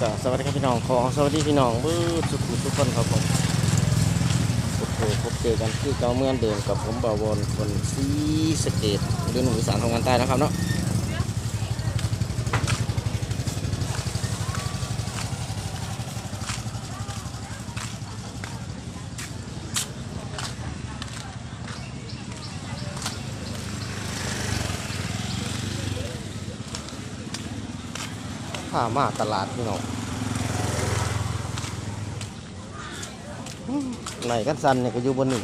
ก็สวัสดีครับพี่น้องขอสวัสดีพี่น้องบื้อสุขุทุกคนครับผมโอ้โหพบเจอกันคือเก่าเมื่อนเดิมกับผมบาวนคนซีสเกตเรื่องหนุ่มสารทำงานใต้นะครับเนาะามาตลาดพี่น้องไหนกันสันเนี่ยก็อยู่บนนี่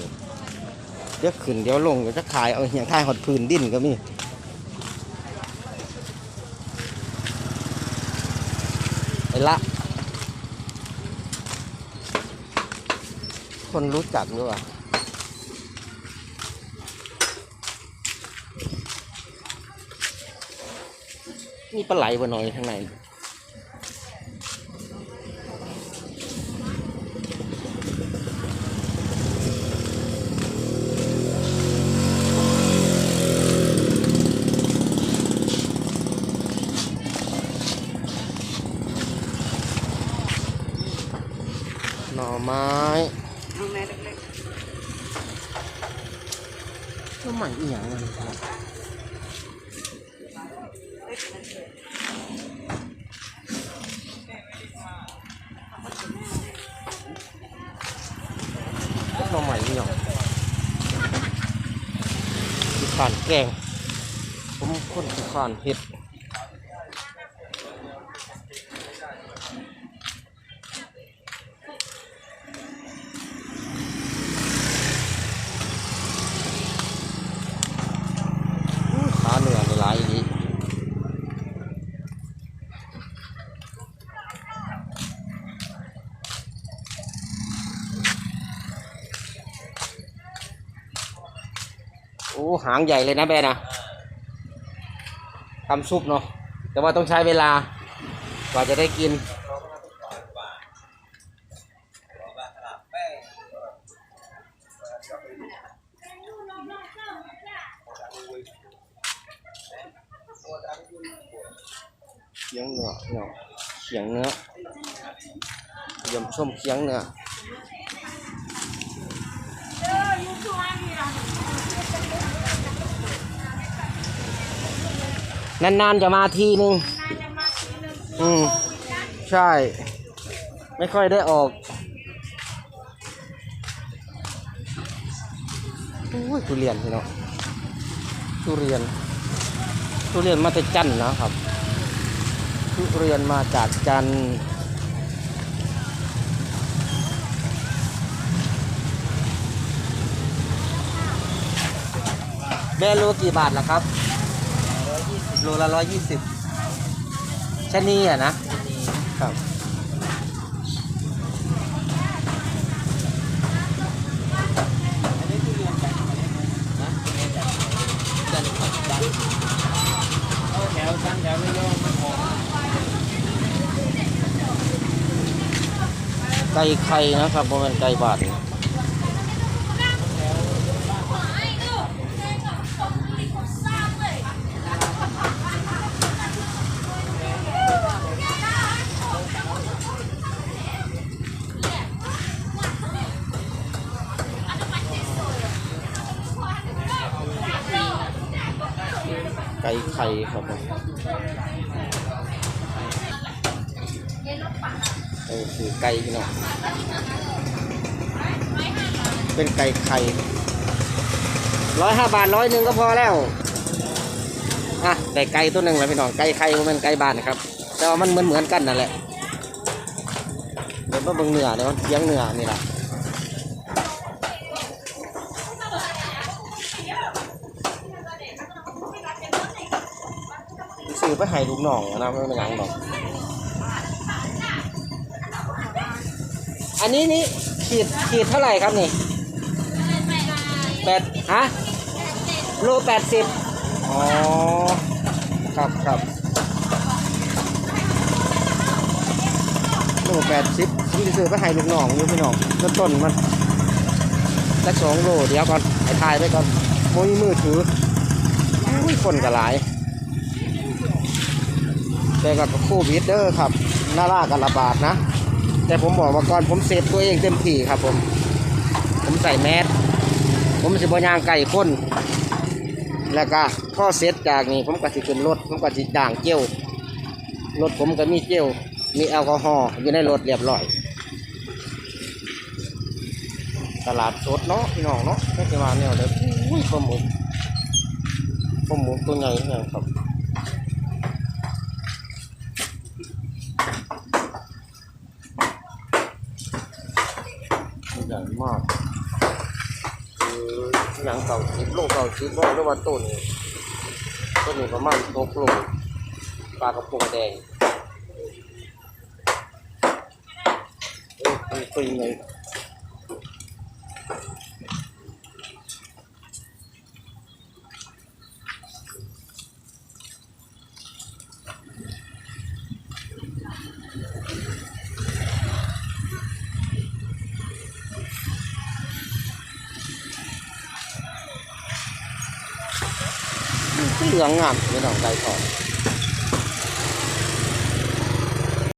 เดี๋ยวขึ้นเดี๋ยวลงเดี๋ยวจะขายเอาอย่างขายหดพื้นดินก็มีไอ้ละ คนรู้จักหรือเปล่ามีปลาไหลบนหน่อยข้างใน ไม้เอาแม่เล็กหน่อไม้อียงเลยครับหน่อไม้อีหยังขี้ขานแกงผมคนขี้ขานเห็ดอู้ขาเนื้อในหลายอีก โอ้หางใหญ่เลยนะแบนะทำซุปเนาะแต่ว่าต้องใช้เวลากว่าจะได้กินเคียงเนื้อเนาะเคียงเนื้อยี่ยมชมเคียงเนื้อ นานๆจะมาทีนึง อืม ใช่ ไม่ค่อยได้ออกโอ้ยทุเรียนพี่เนาะทุเรียน ทุเรียนมาแต่จันนะครับ ทุเรียนมาจากจันแม่โลกี่บาทล่ะครับ โลละร้อยยี่สิบชะนีอะนะ ครับแถวชั้นแถวไม่ย่อมันออกไก่ไข่นะครับเพราะมันไก่บาทนะ ไก่ไข่ครับผมเออคือไก่พี่น้องเป็นไก่ไข่ร้อยห้าบาทร้อยหนึ่งก็พอแล้วอะแต่ไก่ตัวหนึ่งแล้วพี่น้องไก่ไข่มันเป็นไก่บาทนะครับ แต่ว่ามันเหมือนเหมือนกันนั่นแหละเดี๋ยวมาเบิ่งเนื้อเดี๋ยวมันเคียงเนื้อนี่แหละ อไปให้ลูกน้องนะไม่เป็นหยังดอก อันนี้นี่ขีดขีดเท่าไหร่ครับนี่แปดฮะโลแปดสิบอ๋อ ครับครับโลแปดสิบผมจะซื้อไปให้ลูกน้องอยู่พี่น้องต้นต้นมันสักสองโลเดี๋ยวก่อนให้ทายไปก่อนโมยมือถืออุ้ยคนกระหลาย แต่กับโควิดเด้อครับน่ารากันระบาดนะ แต่ผมบอกว่าก่อนผมเซฟตัวเองเต็มที่ครับผม ผมใส่แมสผมสิบยางไก่ข้นแล้วก็พ่อเซตจากนี้ผมก็สิขึ้นรถผมก็สิด่างเจียวรถผมก็มีเจลมีแอลกอฮอล์อยู่ในรถเรียบร้อย ตลาดสดเนาะพี่น้องเนาะไม่ใช่ว่าแนวเด้ออุ้ยปลาหมึกปลาหมึกตัวใหญ่เนี่ยครับใหญ่ มากคืออย่างเก่าสิบโลเก่าชิบโลหรือว่าต้นนี้ต้นนี้ประมาณตกลงปลากระพงแดงเออเป็นปีเลย เหลืองงามพี่น้องไก่ทอด